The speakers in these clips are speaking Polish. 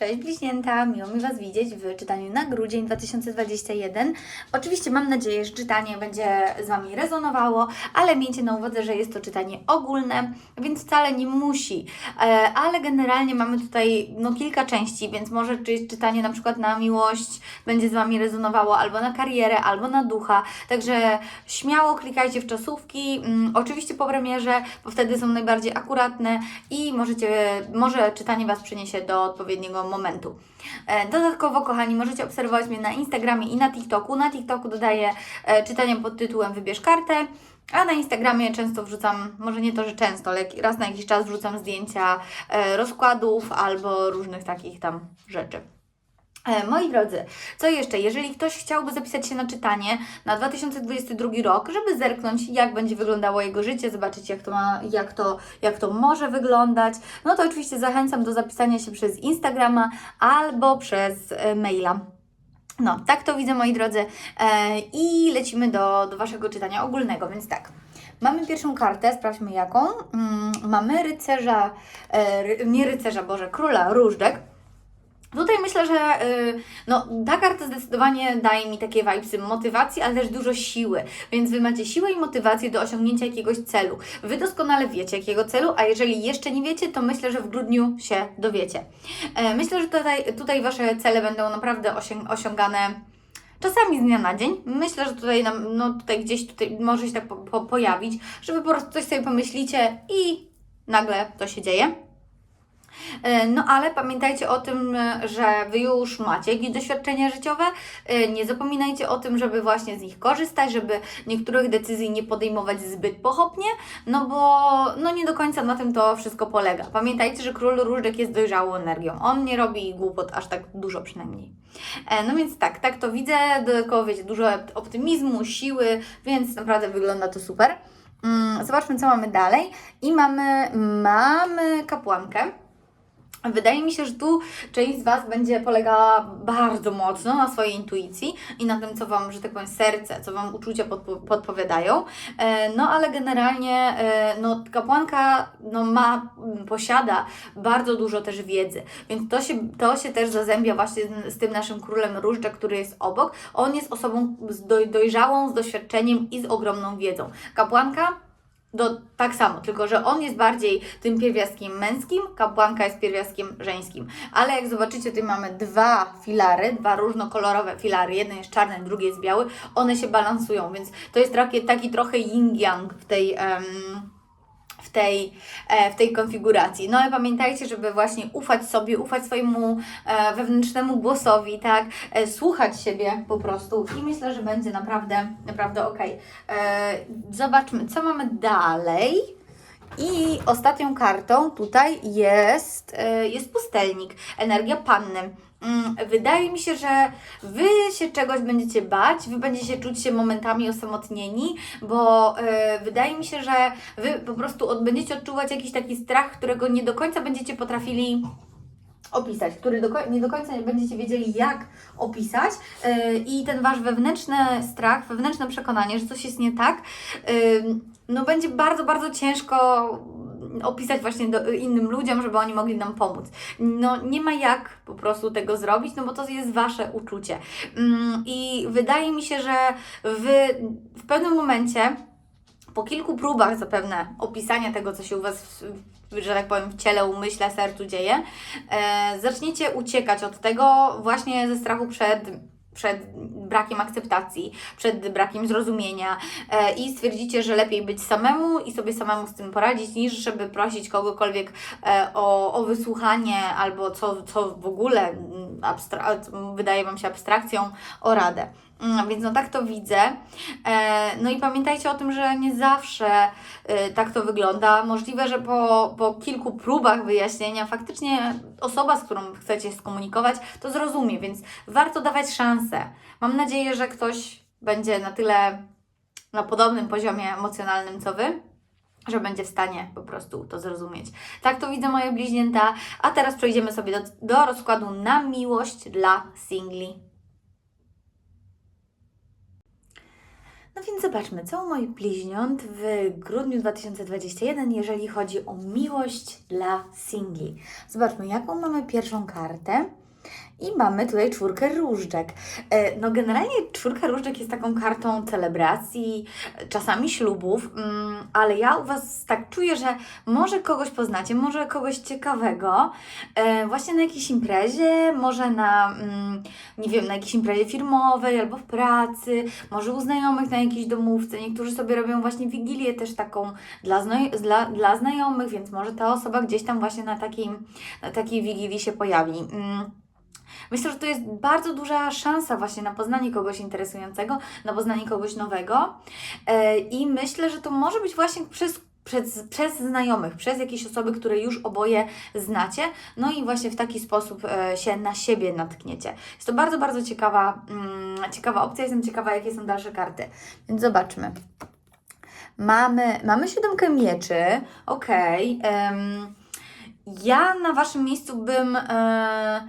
Cześć bliźnięta, miło mi Was widzieć w czytaniu na grudzień 2021. Oczywiście mam nadzieję, że czytanie będzie z Wami rezonowało, ale miejcie na uwadze, że jest to czytanie ogólne, więc wcale nie musi. E, ale generalnie mamy tutaj no, kilka części, więc może czy czytanie na przykład na miłość będzie z Wami rezonowało, albo na karierę, albo na ducha. Także śmiało klikajcie w czasówki, mm, oczywiście po premierze, bo wtedy są najbardziej akuratne i możecie, może czytanie Was przyniesie do odpowiedniego momentu. E, Dodatkowo, kochani, możecie obserwować mnie na Instagramie i na TikToku. Na TikToku dodaję e, czytania pod tytułem Wybierz kartę, a na Instagramie często wrzucam, może nie to, że często, ale raz na jakiś czas wrzucam zdjęcia e, rozkładów albo różnych takich tam rzeczy. E, Moi drodzy, co jeszcze? Jeżeli ktoś chciałby zapisać się na czytanie na 2022 rok, żeby zerknąć, jak będzie wyglądało jego życie, zobaczyć, jak to, ma, jak to, jak to może wyglądać, no to oczywiście zachęcam do zapisania się przez Instagrama albo przez e, maila. No, tak to widzę, moi drodzy. E, I lecimy do, do Waszego czytania ogólnego, więc tak. Mamy pierwszą kartę, sprawdźmy jaką. Mm, mamy rycerza, ry, nie rycerza, Boże, króla różdżek. Tutaj myślę, że y, no, ta karta zdecydowanie daje mi takie vibesy motywacji, ale też dużo siły. Więc Wy macie siłę i motywację do osiągnięcia jakiegoś celu. Wy doskonale wiecie, jakiego celu, a jeżeli jeszcze nie wiecie, to myślę, że w grudniu się dowiecie. E, myślę, że tutaj, tutaj Wasze cele będą naprawdę osiąg- osiągane czasami z dnia na dzień. Myślę, że tutaj, nam, no, tutaj gdzieś tutaj może się tak po, po, pojawić, żeby po prostu coś sobie pomyślicie i nagle to się dzieje. E, No ale pamiętajcie o tym, e, że Wy już macie jakieś doświadczenia życiowe. E, Nie zapominajcie o tym, żeby właśnie z nich korzystać, żeby niektórych decyzji nie podejmować zbyt pochopnie, no bo no nie do końca na tym to wszystko polega. Pamiętajcie, że król różdżek jest dojrzałą energią. On nie robi głupot aż tak dużo przynajmniej. No więc tak, tak to widzę. Dodatkowo wiecie, dużo optymizmu, siły, więc naprawdę wygląda to super. Mm, Zobaczmy, co mamy dalej. I mamy, mamy kapłankę. Wydaje mi się, że tu część z Was będzie polegała bardzo mocno na swojej intuicji i na tym, co Wam, że tak powiem, serce, co Wam uczucia podpo podpowiadają. E, no ale generalnie e, no, kapłanka no, ma, posiada bardzo dużo też wiedzy, więc to się, to się też zazębia właśnie z, z tym naszym królem różdżek, który jest obok. On jest osobą doj dojrzałą, z doświadczeniem i z ogromną wiedzą. Kapłanka do, tak samo, tylko że on jest bardziej tym pierwiastkiem męskim, kapłanka jest pierwiastkiem żeńskim. Ale jak zobaczycie, tutaj mamy dwa filary, dwa różnokolorowe filary. Jeden jest czarny, drugi jest biały. One się balansują, więc to jest taki, taki trochę yin-yang w tej. em, w tej, e, w tej konfiguracji. No ale pamiętajcie, żeby właśnie ufać sobie, ufać swojemu e, wewnętrznemu głosowi, tak? E, słuchać siebie po prostu i myślę, że będzie naprawdę, naprawdę ok. Zobaczmy, co mamy dalej. I ostatnią kartą tutaj jest, jest pustelnik, energia panny. Mm, Wydaje mi się, że Wy się czegoś będziecie bać, Wy będziecie czuć się momentami osamotnieni, bo e, wydaje mi się, że Wy po prostu od, będziecie odczuwać jakiś taki strach, którego nie do końca będziecie potrafili opisać, który do, nie do końca nie będziecie wiedzieli, jak opisać yy, i ten Wasz wewnętrzny strach, wewnętrzne przekonanie, że coś jest nie tak, yy, no będzie bardzo, bardzo ciężko opisać właśnie do, innym ludziom, żeby oni mogli nam pomóc. No nie ma jak po prostu tego zrobić, no bo to jest Wasze uczucie. Ym, I wydaje mi się, że Wy w pewnym momencie po kilku próbach zapewne opisania tego, co się u Was, w, że tak powiem, w ciele, umyśle, sercu dzieje, e, zaczniecie uciekać od tego właśnie ze strachu przed przed brakiem akceptacji, przed brakiem zrozumienia e, i stwierdzicie, że lepiej być samemu i sobie samemu z tym poradzić, niż żeby prosić kogokolwiek e, o, o wysłuchanie albo co, co w ogóle wydaje Wam się abstrakcją, o radę. Mm, Więc no tak to widzę. E, No i pamiętajcie o tym, że nie zawsze e, tak to wygląda. Możliwe, że po, po kilku próbach wyjaśnienia faktycznie osoba, z którą chcecie skomunikować, to zrozumie, więc warto dawać szansę. Mam nadzieję, że ktoś będzie na tyle na podobnym poziomie emocjonalnym co Wy, że będzie w stanie po prostu to zrozumieć. Tak to widzę moje bliźnięta, a teraz przejdziemy sobie do, do rozkładu na miłość dla singli. No więc zobaczmy, co u moich bliźniąt w grudniu 2021, jeżeli chodzi o miłość dla singli. Zobaczmy, jaką mamy pierwszą kartę. I mamy tutaj czwórkę różdżek. E, No generalnie czwórka różdżek jest taką kartą celebracji, e, czasami ślubów, mm, ale ja u Was tak czuję, że może kogoś poznacie, może kogoś ciekawego, e, właśnie na jakiejś imprezie, może na, mm, nie wiem, na jakiejś imprezie firmowej albo w pracy, może u znajomych na jakiejś domówce. Niektórzy sobie robią właśnie wigilię też taką dla, dla, dla znajomych, więc może ta osoba gdzieś tam właśnie na, takim, na takiej wigilii się pojawi. Myślę, że to jest bardzo duża szansa właśnie na poznanie kogoś interesującego, na poznanie kogoś nowego E, i myślę, że to może być właśnie przez, przez, przez znajomych, przez jakieś osoby, które już oboje znacie, no i właśnie w taki sposób e, się na siebie natkniecie. Jest to bardzo, bardzo ciekawa, mm, ciekawa opcja, jestem ciekawa, jakie są dalsze karty, więc zobaczmy. Mamy, mamy siódemkę mieczy, okej. em, ja na Waszym miejscu bym... E,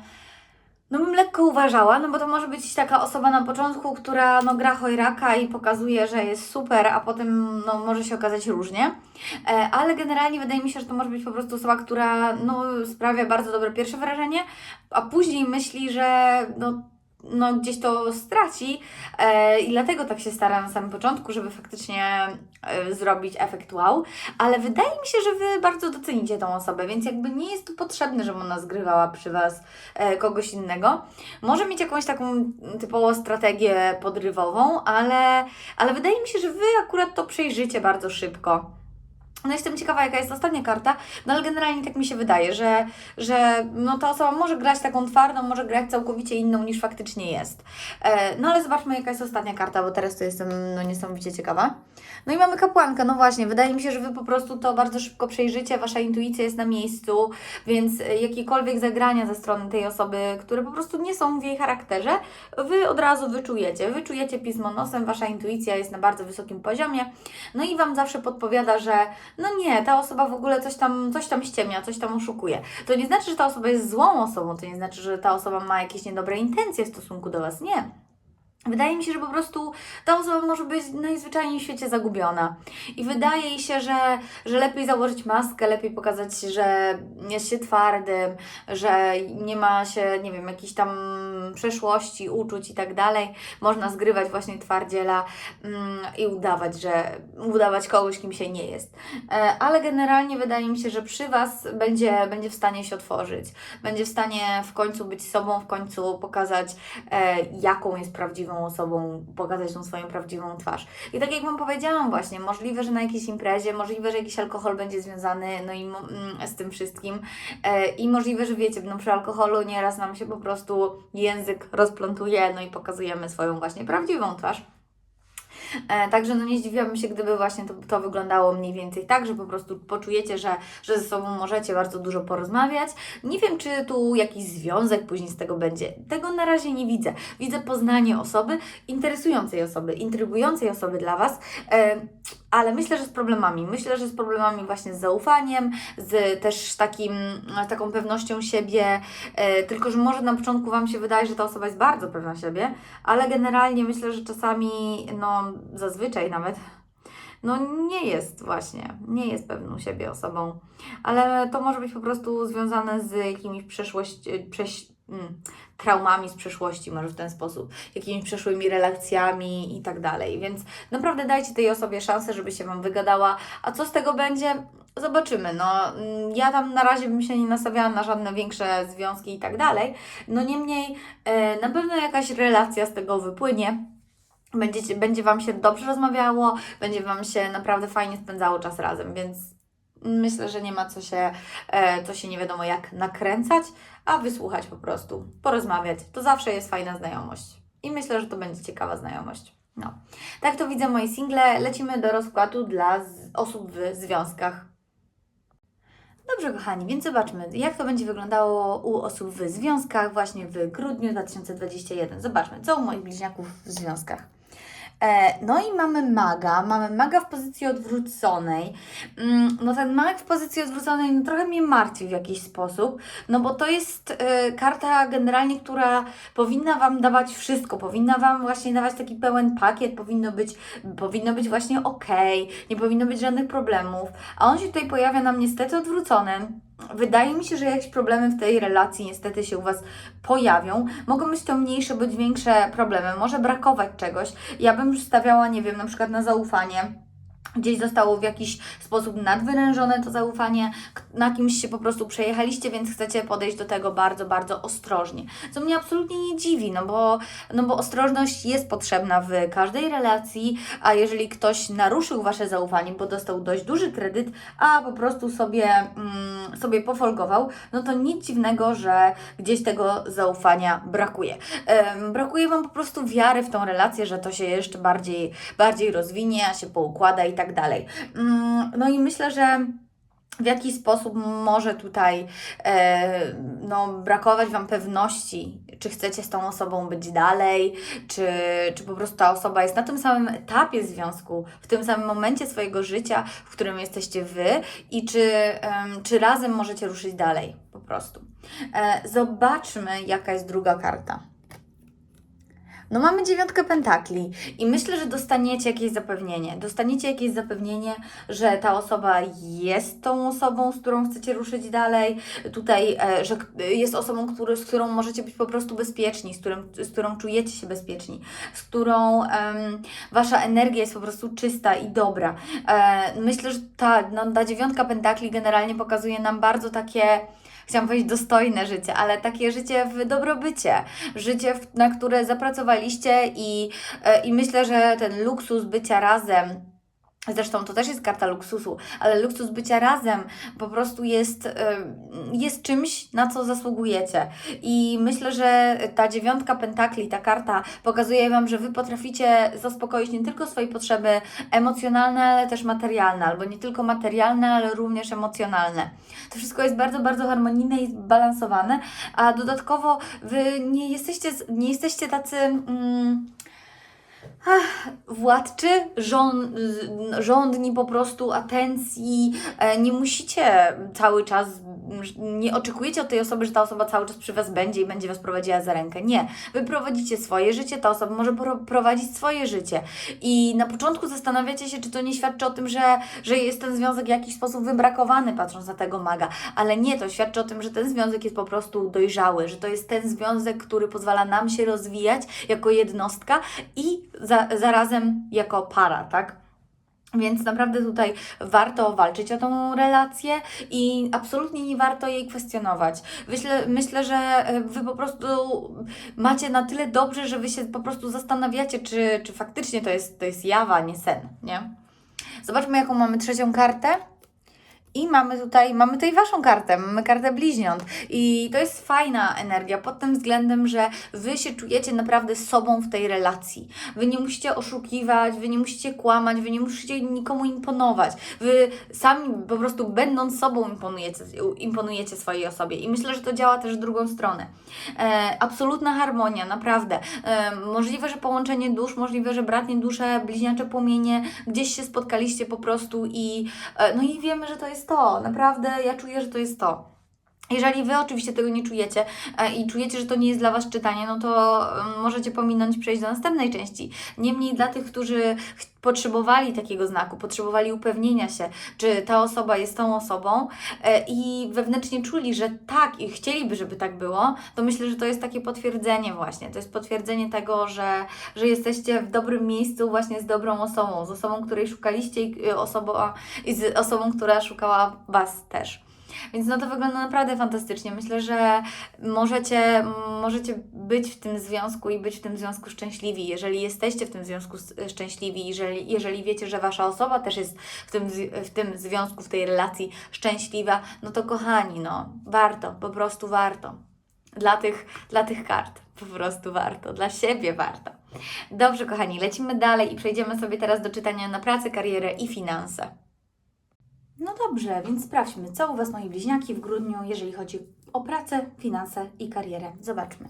no bym lekko uważała, no bo to może być taka osoba na początku, która no gra chojraka i pokazuje, że jest super, a potem no może się okazać różnie. E, ale generalnie wydaje mi się, że to może być po prostu osoba, która no sprawia bardzo dobre pierwsze wrażenie, a później myśli, że no no, gdzieś to straci e, i dlatego tak się stara na samym początku, żeby faktycznie e, zrobić efekt wow, ale wydaje mi się, że Wy bardzo docenicie tą osobę, więc jakby nie jest to potrzebne, żeby ona zgrywała przy Was e, kogoś innego. Może mieć jakąś taką typową strategię podrywową, ale, ale wydaje mi się, że Wy akurat to przejrzycie bardzo szybko. No jestem ciekawa, jaka jest ostatnia karta, no ale generalnie tak mi się wydaje, że, że no ta osoba może grać taką twardą, może grać całkowicie inną niż faktycznie jest. E, no ale zobaczmy, jaka jest ostatnia karta, bo teraz to jestem no, niesamowicie ciekawa. No i mamy kapłankę, no właśnie, wydaje mi się, że Wy po prostu to bardzo szybko przejrzycie, Wasza intuicja jest na miejscu, więc jakiekolwiek zagrania ze strony tej osoby, które po prostu nie są w jej charakterze, Wy od razu wyczujecie. Wyczujecie pismo nosem, Wasza intuicja jest na bardzo wysokim poziomie, no i Wam zawsze podpowiada, że no nie, ta osoba w ogóle coś tam, coś tam ściemnia, coś tam oszukuje. To nie znaczy, że ta osoba jest złą osobą, to nie znaczy, że ta osoba ma jakieś niedobre intencje w stosunku do Was. Nie. Wydaje mi się, że po prostu ta osoba może być najzwyczajniej w świecie zagubiona. I wydaje jej się, że, że lepiej założyć maskę, lepiej pokazać, że jest się twardym, że nie ma się, nie wiem, jakichś tam przeszłości, uczuć i tak dalej. Można zgrywać właśnie twardziela mm, i udawać, że udawać kogoś, kim się nie jest. E, ale generalnie wydaje mi się, że przy Was będzie, będzie w stanie się otworzyć. Będzie w stanie w końcu być sobą, w końcu pokazać, e, jaką jest prawdziwą osobą, pokazać tą swoją prawdziwą twarz. I tak jak Wam powiedziałam właśnie, możliwe, że na jakiejś imprezie, możliwe, że jakiś alkohol będzie związany no i mm, z tym wszystkim e, i możliwe, że wiecie, no przy alkoholu nieraz nam się po prostu język rozplątuje, no i pokazujemy swoją właśnie prawdziwą twarz. E, Także no nie zdziwiłabym się, gdyby właśnie to, to wyglądało mniej więcej tak, że po prostu poczujecie, że, że ze sobą możecie bardzo dużo porozmawiać. Nie wiem, czy tu jakiś związek później z tego będzie. Tego na razie nie widzę. Widzę poznanie osoby, interesującej osoby, intrygującej osoby dla Was, e, ale myślę, że z problemami. Myślę, że z problemami właśnie z zaufaniem, z też takim, taką pewnością siebie, e, tylko że może na początku Wam się wydaje, że ta osoba jest bardzo pewna siebie, ale generalnie myślę, że czasami, no zazwyczaj nawet, no nie jest właśnie, nie jest pewną siebie osobą, ale to może być po prostu związane z jakimiś przeszłości, prześ, mm, traumami z przeszłości, może w ten sposób, jakimiś przeszłymi relacjami i tak dalej, więc naprawdę dajcie tej osobie szansę, żeby się Wam wygadała, a co z tego będzie? Zobaczymy, no mm, ja tam na razie bym się nie nastawiała na żadne większe związki i tak dalej, no niemniej e, na pewno jakaś relacja z tego wypłynie, Będziecie, będzie Wam się dobrze rozmawiało, będzie Wam się naprawdę fajnie spędzało czas razem, więc myślę, że nie ma co się, e, co się nie wiadomo jak nakręcać, a wysłuchać po prostu, porozmawiać. To zawsze jest fajna znajomość. I myślę, że to będzie ciekawa znajomość. No. Tak to widzę moje single. Lecimy do rozkładu dla osób w związkach. Dobrze, kochani, więc zobaczmy, jak to będzie wyglądało u osób w związkach właśnie w grudniu 2021. Zobaczmy, co u moich bliźniaków w związkach. E, no i mamy maga, mamy maga w pozycji odwróconej. No ten mag w pozycji odwróconej no, trochę mnie martwi w jakiś sposób, no bo to jest e, karta generalnie, która powinna Wam dawać wszystko, powinna Wam właśnie dawać taki pełen pakiet, powinno być, powinno być właśnie ok, nie powinno być żadnych problemów, a on się tutaj pojawia nam niestety odwrócony. Wydaje mi się, że jakieś problemy w tej relacji niestety się u Was pojawią. Mogą być to mniejsze bądź większe problemy, może brakować czegoś. Ja bym już stawiała, nie wiem, na przykład na zaufanie. Gdzieś zostało w jakiś sposób nadwyrężone to zaufanie, na kimś się po prostu przejechaliście, więc chcecie podejść do tego bardzo, bardzo ostrożnie. Co mnie absolutnie nie dziwi, no bo, no bo ostrożność jest potrzebna w każdej relacji, a jeżeli ktoś naruszył Wasze zaufanie, bo dostał dość duży kredyt, a po prostu sobie, mm, sobie pofolgował, no to nic dziwnego, że gdzieś tego zaufania brakuje. Em, brakuje Wam po prostu wiary w tą relację, że to się jeszcze bardziej, bardziej rozwinie, się poukłada i tak dalej. Mm, No i myślę, że w jaki sposób może tutaj e, no, brakować Wam pewności, czy chcecie z tą osobą być dalej, czy, czy po prostu ta osoba jest na tym samym etapie związku, w tym samym momencie swojego życia, w którym jesteście Wy i czy, em, czy razem możecie ruszyć dalej po prostu. E, zobaczmy, jaka jest druga karta. No mamy dziewiątkę pentakli i myślę, że dostaniecie jakieś zapewnienie. Dostaniecie jakieś zapewnienie, że ta osoba jest tą osobą, z którą chcecie ruszyć dalej. Tutaj, e, że jest osobą, który, z którą możecie być po prostu bezpieczni, z, którym, z którą czujecie się bezpieczni, z którą em, wasza energia jest po prostu czysta i dobra. E, myślę, że ta, no, ta dziewiątka pentakli generalnie pokazuje nam bardzo takie chciałam powiedzieć dostojne życie, ale takie życie w dobrobycie, życie, na które zapracowaliście i, e, i myślę, że ten luksus bycia razem. Zresztą to też jest karta luksusu, ale luksus bycia razem po prostu jest, e, jest czymś, na co zasługujecie. I myślę, że ta dziewiątka pentakli, ta karta pokazuje Wam, że Wy potraficie zaspokoić nie tylko swoje potrzeby emocjonalne, ale też materialne, albo nie tylko materialne, ale również emocjonalne. To wszystko jest bardzo, bardzo harmonijne i zbalansowane, a dodatkowo Wy nie jesteście, nie jesteście tacy. Mm, ach, władczy, z- żądni po prostu atencji, e, nie musicie cały czas, nie oczekujecie od tej osoby, że ta osoba cały czas przy Was będzie i będzie Was prowadziła za rękę. Nie. Wy prowadzicie swoje życie, ta osoba może pro- prowadzić swoje życie. I na początku zastanawiacie się, czy to nie świadczy o tym, że, że jest ten związek w jakiś sposób wybrakowany, patrząc na tego maga. Ale nie, to świadczy o tym, że ten związek jest po prostu dojrzały, że to jest ten związek, który pozwala nam się rozwijać jako jednostka i za, zarazem jako para, tak? Więc naprawdę tutaj warto walczyć o tą relację i absolutnie nie warto jej kwestionować. Myślę, myślę, że e, Wy po prostu macie na tyle dobrze, że Wy się po prostu zastanawiacie, czy, czy faktycznie to jest, to jest jawa, nie sen, nie? Zobaczmy, jaką mamy trzecią kartę. I mamy tutaj, mamy tutaj Waszą kartę, mamy kartę bliźniąt. I to jest fajna energia pod tym względem, że Wy się czujecie naprawdę sobą w tej relacji. Wy nie musicie oszukiwać, Wy nie musicie kłamać, Wy nie musicie nikomu imponować. Wy sami po prostu będąc sobą imponujecie, imponujecie swojej osobie. I myślę, że to działa też w drugą stronę. E, absolutna harmonia, naprawdę. E, możliwe, że połączenie dusz, możliwe, że bratnie dusze, bliźniacze płomienie, gdzieś się spotkaliście po prostu i E, No i wiemy, że to jest to. Naprawdę ja czuję, że to jest to. Jeżeli Wy oczywiście tego nie czujecie e, i czujecie, że to nie jest dla Was czytanie, no to możecie pominąć, przejść do następnej części. Niemniej dla tych, którzy potrzebowali takiego znaku, potrzebowali upewnienia się, czy ta osoba jest tą osobą e, i wewnętrznie czuli, że tak i chcieliby, żeby tak było, to myślę, że to jest takie potwierdzenie właśnie. To jest potwierdzenie tego, że, że jesteście w dobrym miejscu właśnie z dobrą osobą, z osobą, której szukaliście i osobą, i z osobą, która szukała Was też. Więc no to wygląda naprawdę fantastycznie. Myślę, że możecie, możecie być w tym związku i być w tym związku szczęśliwi. Jeżeli jesteście w tym związku szczęśliwi, jeżeli, jeżeli wiecie, że Wasza osoba też jest w tym, w tym związku, w tej relacji szczęśliwa, no to kochani, no warto, po prostu warto. Dla tych, dla tych kart po prostu warto, dla siebie warto. Dobrze, kochani, lecimy dalej i przejdziemy sobie teraz do czytania na pracę, karierę i finanse. No dobrze, więc sprawdźmy, co u Was, moi bliźniaki, w grudniu, jeżeli chodzi o pracę, finanse i karierę. Zobaczmy.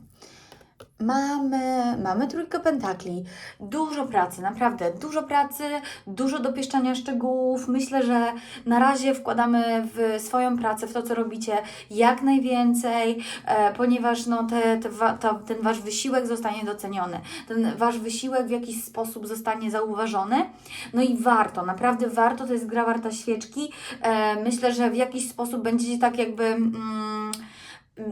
Mamy, mamy trójkę pentakli, dużo pracy, naprawdę dużo pracy, dużo dopieszczania szczegółów. Myślę, że na razie wkładamy w swoją pracę, w to, co robicie, jak najwięcej, e, ponieważ no, te, te, ta, ten Wasz wysiłek zostanie doceniony, ten Wasz wysiłek w jakiś sposób zostanie zauważony. No i warto, naprawdę warto, to jest gra warta świeczki. E, myślę, że w jakiś sposób będziecie tak jakby. Mm,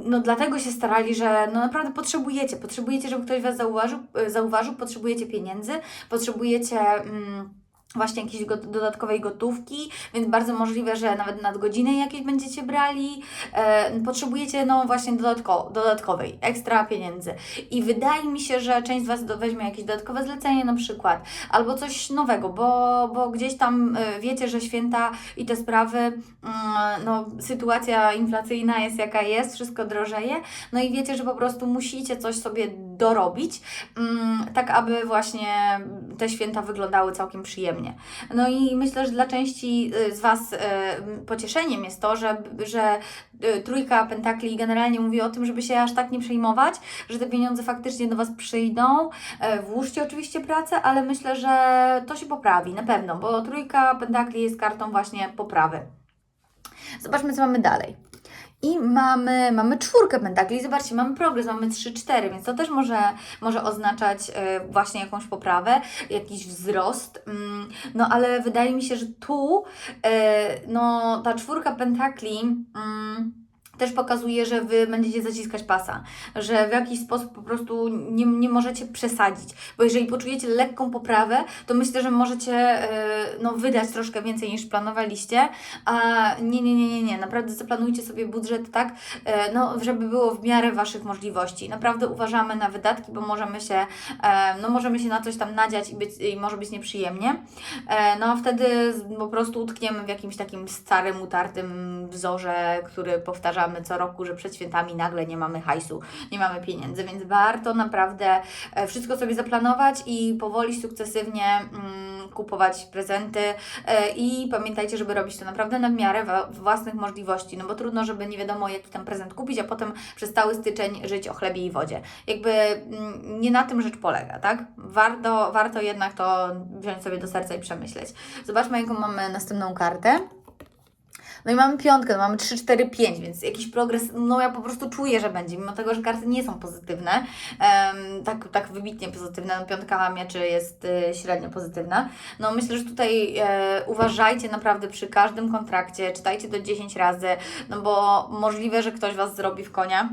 no dlatego się starali, że no naprawdę potrzebujecie, potrzebujecie, żeby ktoś Was zauważył, e, zauważył potrzebujecie pieniędzy, potrzebujecie mm, właśnie jakiejś dodatkowej gotówki, więc bardzo możliwe, że nawet nadgodziny jakieś będziecie brali, e, potrzebujecie no właśnie dodatko, dodatkowej, ekstra pieniędzy. I wydaje mi się, że część z Was weźmie jakieś dodatkowe zlecenie na przykład, albo coś nowego, bo, bo gdzieś tam e, wiecie, że święta i te sprawy, mm, no sytuacja inflacyjna jest jaka jest, wszystko drożeje, no i wiecie, że po prostu musicie coś sobie dorobić, mm, tak aby właśnie te święta wyglądały całkiem przyjemnie. No i myślę, że dla części y, z Was y, pocieszeniem jest to, że, że y, trójka pentakli generalnie mówi o tym, żeby się aż tak nie przejmować, że te pieniądze faktycznie do Was przyjdą. E, Włóżcie oczywiście pracę, ale myślę, że to się poprawi na pewno, bo trójka pentakli jest kartą właśnie poprawy. Zobaczmy, co mamy dalej. I mamy, mamy czwórkę pentakli. Zobaczcie, mamy progres, mamy 3-4, więc to też może, może oznaczać e, właśnie jakąś poprawę, jakiś wzrost. Mm, no ale wydaje mi się, że tu e, no, ta czwórka pentakli. Też pokazuje, że Wy będziecie zaciskać pasa, że w jakiś sposób po prostu nie, nie możecie przesadzić, bo jeżeli poczujecie lekką poprawę, to myślę, że możecie e, no, wydać troszkę więcej niż planowaliście, a nie, nie, nie, nie, nie, naprawdę zaplanujcie sobie budżet tak, e, no, żeby było w miarę Waszych możliwości. Naprawdę uważamy na wydatki, bo możemy się, e, no, możemy się na coś tam nadziać i, być, i może być nieprzyjemnie, no a wtedy po prostu utkniemy w jakimś takim starym, utartym wzorze, który powtarzamy co roku, że przed świętami nagle nie mamy hajsu, nie mamy pieniędzy, więc warto naprawdę e, wszystko sobie zaplanować i powoli, sukcesywnie mm, kupować prezenty e, i pamiętajcie, żeby robić to naprawdę na miarę własnych możliwości, no bo trudno, żeby nie wiadomo jaki tam prezent kupić, a potem przez cały styczeń żyć o chlebie i wodzie. Jakby mm, nie na tym rzecz polega, tak? Warto, warto jednak to wziąć sobie do serca i przemyśleć. Zobaczmy, jaką mamy następną kartę. No i mamy piątkę, no mamy 3, 4, 5, więc jakiś progres, no ja po prostu czuję, że będzie, mimo tego, że karty nie są pozytywne, em, tak, tak wybitnie pozytywne, no piątka mieczy jest y, średnio pozytywna. No myślę, że tutaj e, uważajcie naprawdę przy każdym kontrakcie, czytajcie to 10 razy, no bo możliwe, że ktoś Was zrobi w konia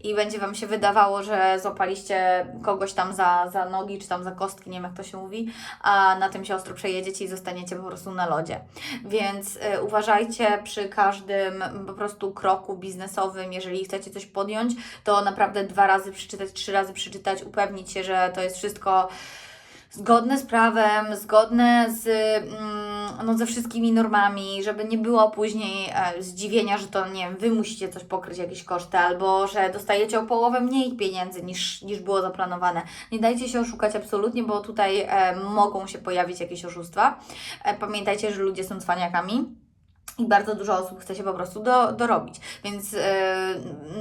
i będzie Wam się wydawało, że złapaliście kogoś tam za, za nogi, czy tam za kostki, nie wiem jak to się mówi, a na tym się ostro przejedziecie i zostaniecie po prostu na lodzie. Więc y, uważajcie przy każdym po prostu kroku biznesowym, jeżeli chcecie coś podjąć, to naprawdę dwa razy przeczytać, trzy razy przeczytać, upewnić się, że to jest wszystko zgodne z prawem, zgodne z, mm, no, ze wszystkimi normami, żeby nie było później e, zdziwienia, że to nie wiem, Wy musicie coś pokryć, jakieś koszty, albo że dostajecie o połowę mniej pieniędzy niż, niż było zaplanowane. Nie dajcie się oszukać absolutnie, bo tutaj e, mogą się pojawić jakieś oszustwa. E, pamiętajcie, że ludzie są cwaniakami. I bardzo dużo osób chce się po prostu do, dorobić. Więc yy,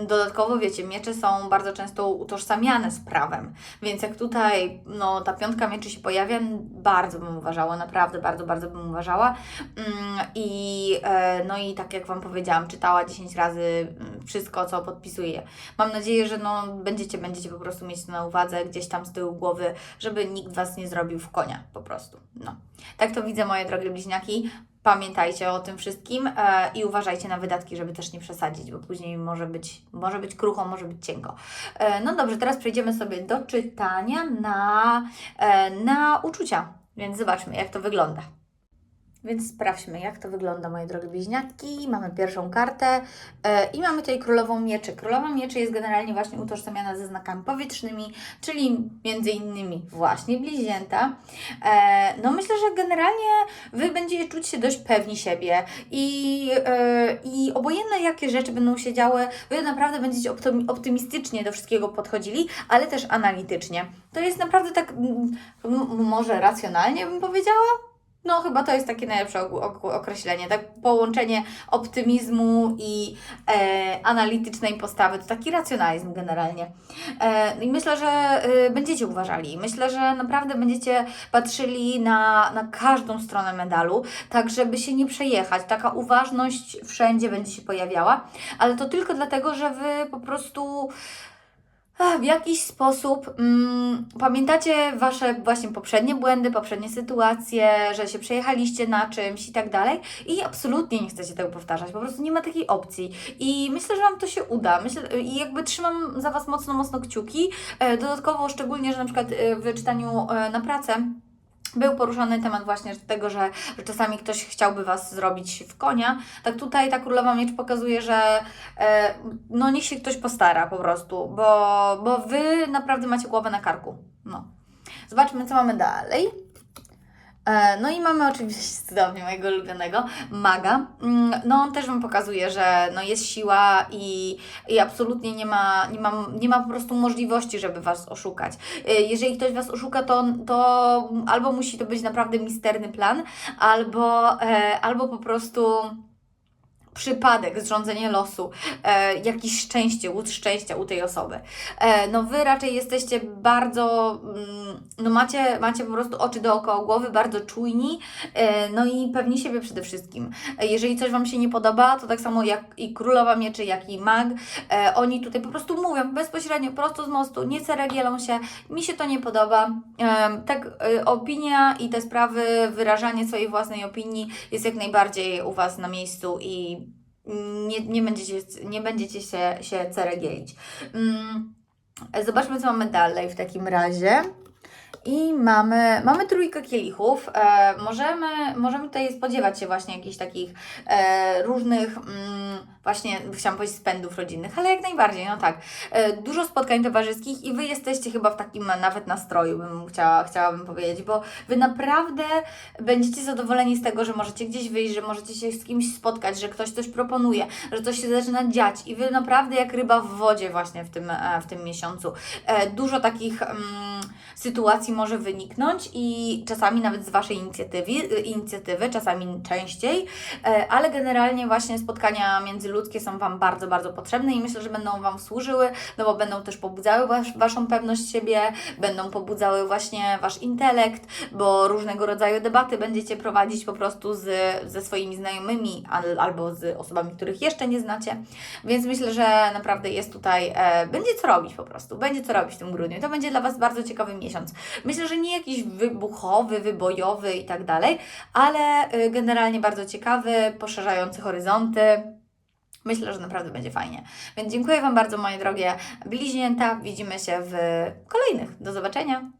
dodatkowo, wiecie, miecze są bardzo często utożsamiane z prawem. Więc jak tutaj no, ta piątka mieczy się pojawia, bardzo bym uważała, naprawdę bardzo, bardzo bym uważała. Mm, I e, no i tak jak Wam powiedziałam, czytała 10 razy mm, wszystko, co podpisuję. Mam nadzieję, że no, będziecie, będziecie po prostu mieć to na uwadze gdzieś tam z tyłu głowy, żeby nikt Was nie zrobił w konia po prostu. No. Tak to widzę, moje drogie bliźniaki. Pamiętajcie o tym wszystkim e, i uważajcie na wydatki, żeby też nie przesadzić, bo później może być, może być krucho, może być cienko. E, no dobrze, teraz przejdziemy sobie do czytania na, e, na uczucia, więc zobaczmy, jak to wygląda. Więc sprawdźmy, jak to wygląda, moje drogie bliźniaki. Mamy pierwszą kartę e, i mamy tutaj królową mieczy. Królowa mieczy jest generalnie właśnie utożsamiana ze znakami powietrznymi, czyli między innymi właśnie bliźnięta. E, no myślę, że generalnie Wy będziecie czuć się dość pewni siebie i, e, i obojętne jakie rzeczy będą się działy, Wy naprawdę będziecie optymi- optymistycznie do wszystkiego podchodzili, ale też analitycznie. To jest naprawdę tak, może racjonalnie bym powiedziała, No, chyba to jest takie najlepsze określenie. Tak, połączenie optymizmu i e, analitycznej postawy to taki racjonalizm generalnie. E, I myślę, że e, będziecie uważali. Myślę, że naprawdę będziecie patrzyli na, na każdą stronę medalu, tak żeby się nie przejechać. Taka uważność wszędzie będzie się pojawiała, ale to tylko dlatego, że Wy po prostu w jakiś sposób mm, pamiętacie wasze właśnie poprzednie błędy, poprzednie sytuacje, że się przejechaliście na czymś i tak dalej? I absolutnie nie chcecie tego powtarzać, po prostu nie ma takiej opcji. I myślę, że Wam to się uda. Myślę, i jakby trzymam za Was mocno, mocno kciuki, e, dodatkowo szczególnie, że na przykład e, w czytaniu e, na pracę był poruszany temat właśnie tego, że, że czasami ktoś chciałby Was zrobić w konia. Tak tutaj ta królowa miecz pokazuje, że e, no niech się ktoś postara po prostu, bo, bo Wy naprawdę macie głowę na karku. No. Zobaczmy, co mamy dalej. E, No i mamy oczywiście cudownie mojego ulubionego maga. Mm, No on też Wam pokazuje, że no jest siła i, i absolutnie nie ma, nie, ma, nie ma po prostu możliwości, żeby Was oszukać. E, Jeżeli ktoś Was oszuka, to, to albo musi to być naprawdę misterny plan, albo, e, albo po prostu przypadek, zrządzenie losu, e, jakieś szczęście, łód szczęścia u tej osoby. E, no wy raczej jesteście bardzo, mm, no macie, macie po prostu oczy dookoła głowy, bardzo czujni, e, no i pewni siebie przede wszystkim. E, jeżeli coś Wam się nie podoba, to tak samo jak i Królowa Mieczy, jak i Mag, e, oni tutaj po prostu mówią bezpośrednio, prosto z mostu, nie ceregielą się, mi się to nie podoba. E, tak, e, opinia i te sprawy, wyrażanie swojej własnej opinii jest jak najbardziej u Was na miejscu i nie, nie będziecie, nie będziecie się, się ceregielić. Mm, Zobaczmy, co mamy dalej w takim razie. I mamy, mamy trójkę kielichów. E, możemy, możemy tutaj spodziewać się właśnie jakichś takich e, różnych, mm, właśnie chciałam powiedzieć spędów rodzinnych, ale jak najbardziej, no tak. E, dużo spotkań towarzyskich i Wy jesteście chyba w takim nawet nastroju, bym chciała, chciałabym powiedzieć, bo Wy naprawdę będziecie zadowoleni z tego, że możecie gdzieś wyjść, że możecie się z kimś spotkać, że ktoś coś proponuje, że coś się zaczyna dziać i Wy naprawdę jak ryba w wodzie właśnie w tym, e, w tym miesiącu. E, Dużo takich mm, sytuacji może wyniknąć i czasami nawet z Waszej inicjatywy, inicjatywy czasami częściej, e, ale generalnie właśnie spotkania międzyludzkie są Wam bardzo, bardzo potrzebne i myślę, że będą Wam służyły, no bo będą też pobudzały wasz, Waszą pewność siebie, będą pobudzały właśnie Wasz intelekt, bo różnego rodzaju debaty będziecie prowadzić po prostu z, ze swoimi znajomymi al, albo z osobami, których jeszcze nie znacie, więc myślę, że naprawdę jest tutaj, e, będzie co robić po prostu, będzie co robić w tym grudniu. To będzie dla Was bardzo ciekawy miesiąc. Myślę, że nie jakiś wybuchowy, wybojowy i tak dalej, ale y, generalnie bardzo ciekawy, poszerzający horyzonty. Myślę, że naprawdę będzie fajnie. Więc dziękuję Wam bardzo, moje drogie bliźnięta. Widzimy się w kolejnych. Do zobaczenia.